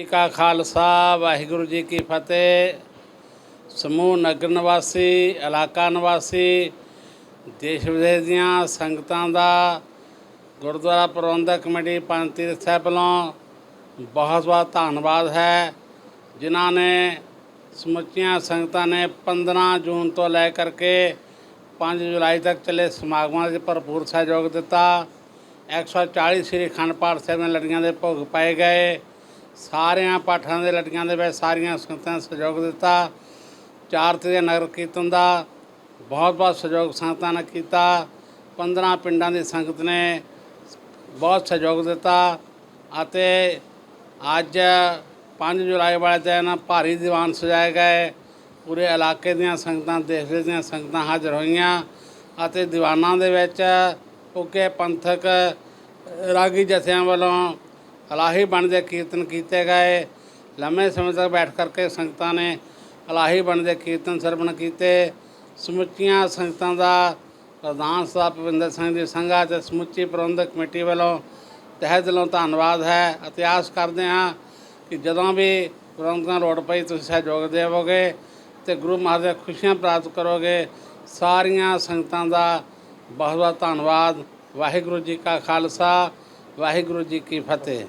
ਜੀ ਕਾ ਖਾਲਸਾ, ਵਾਹਿਗੁਰੂ ਜੀ ਕੀ ਫਤਿਹ। ਸਮੂਹ ਨਗਰ ਨਿਵਾਸੀ, ਇਲਾਕਾ ਨਿਵਾਸੀ, ਦੇਸ਼ ਵਿਦੇਸ਼ ਦੀਆਂ ਸੰਗਤਾਂ ਦਾ ਗੁਰਦੁਆਰਾ ਪ੍ਰਬੰਧਕ ਕਮੇਟੀ ਪੰਜ ਤੀਰਥ ਸਾਹਿਬ ਵੱਲੋਂ ਬਹੁਤ ਬਹੁਤ ਧੰਨਵਾਦ ਹੈ। ਜਿਨ੍ਹਾਂ ਨੇ ਸਮੁੱਚੀਆਂ ਸੰਗਤਾਂ ਨੇ 15 ਜੂਨ ਤੋਂ ਲੈ ਕਰਕੇ 5 ਜੁਲਾਈ ਤੱਕ ਚੱਲੇ ਸਮਾਗਮਾਂ 'ਚ ਭਰਪੂਰ ਸਹਿਯੋਗ ਦਿੱਤਾ। 140 ਸ੍ਰੀ ਅਖੰਡ ਪਾਠ ਸਾਹਿਬ ਦੀਆਂ ਲੜੀਆਂ ਦੇ ਭੋਗ ਪਾਏ ਗਏ। ਸਾਰਿਆਂ ਪਾਠਾਂ ਦੇ ਲੜੀਆਂ ਦੇ ਵਿੱਚ ਸਾਰੀਆਂ ਸੰਗਤਾਂ ਨੇ ਸਹਿਯੋਗ ਦਿੱਤਾ। ਚਾਰ ਤੇ ਨਗਰ ਕੀਰਤਨ ਦਾ ਬਹੁਤ ਬਹੁਤ ਸਹਿਯੋਗ ਸੰਗਤਾਂ ਨੇ ਕੀਤਾ। 15 ਪਿੰਡਾਂ ਦੀ ਸੰਗਤ ਨੇ ਬਹੁਤ ਸਹਿਯੋਗ ਦਿੱਤਾ ਅਤੇ ਅੱਜ 5 ਜੁਲਾਈ ਵਾਲੇ ਦਿਨ ਭਾਰੀ ਦੀਵਾਨ ਸਜਾਏ ਗਏ। ਪੂਰੇ ਇਲਾਕੇ ਦੀਆਂ ਸੰਗਤਾਂ, ਦੇਸ਼ ਵਿਦੇਸ਼ ਦੀਆਂ ਸੰਗਤਾਂ ਹਾਜ਼ਰ ਹੋਈਆਂ ਅਤੇ ਦੀਵਾਨਾਂ ਦੇ ਵਿੱਚ ਉੱਗੇ ਪੰਥਕ ਰਾਗੀ ਜਥਿਆਂ ਵੱਲੋਂ ਅਲਾਹੀ ਬਣਦੇ ਕੀਰਤਨ ਕੀਤੇ ਗਏ। ਲੰਮੇ ਸਮੇਂ ਤੱਕ ਬੈਠ ਕਰਕੇ ਸੰਗਤਾਂ ਨੇ ਅਲਾਹੀ ਬਣਦੇ ਕੀਰਤਨ ਸਰਵਣ ਕੀਤੇ। ਸਮੁੱਚੀਆਂ ਸੰਗਤਾਂ ਦਾ ਪ੍ਰਧਾਨ ਸਾਹਿਬ ਭਵਿੰਦਰ ਸਿੰਘ ਦੀ ਸੰਘਾ ਤੇ ਸਮੁੱਚੀ ਪ੍ਰਬੰਧਕ ਕਮੇਟੀ ਵੱਲੋਂ ਤਹਿ ਦਿਲੋਂ ਧੰਨਵਾਦ ਹੈ ਇਤਿਹਾਸ ਕਰਦੇ ਹਾਂ ਕਿ ਜਦੋਂ ਵੀ ਪ੍ਰਬੰਧਕਾਂ ਲੋੜ ਪਈ ਤੁਸੀਂ ਸਹਿਯੋਗ ਦੇਵੋਗੇ ਤੇ ਗੁਰੂ ਮਹਾਰਾਜ ਦੀਆਂ ਖੁਸ਼ੀਆਂ ਪ੍ਰਾਪਤ ਕਰੋਗੇ। ਸਾਰੀਆਂ ਸੰਗਤਾਂ ਦਾ ਬਹੁਤ ਬਹੁਤ ਧੰਨਵਾਦ। ਵਾਹਿਗੁਰੂ ਜੀ ਕਾ ਖਾਲਸਾ, ਵਾਹਿਗੁਰੂ ਜੀ ਕੀ ਫਤਿਹ।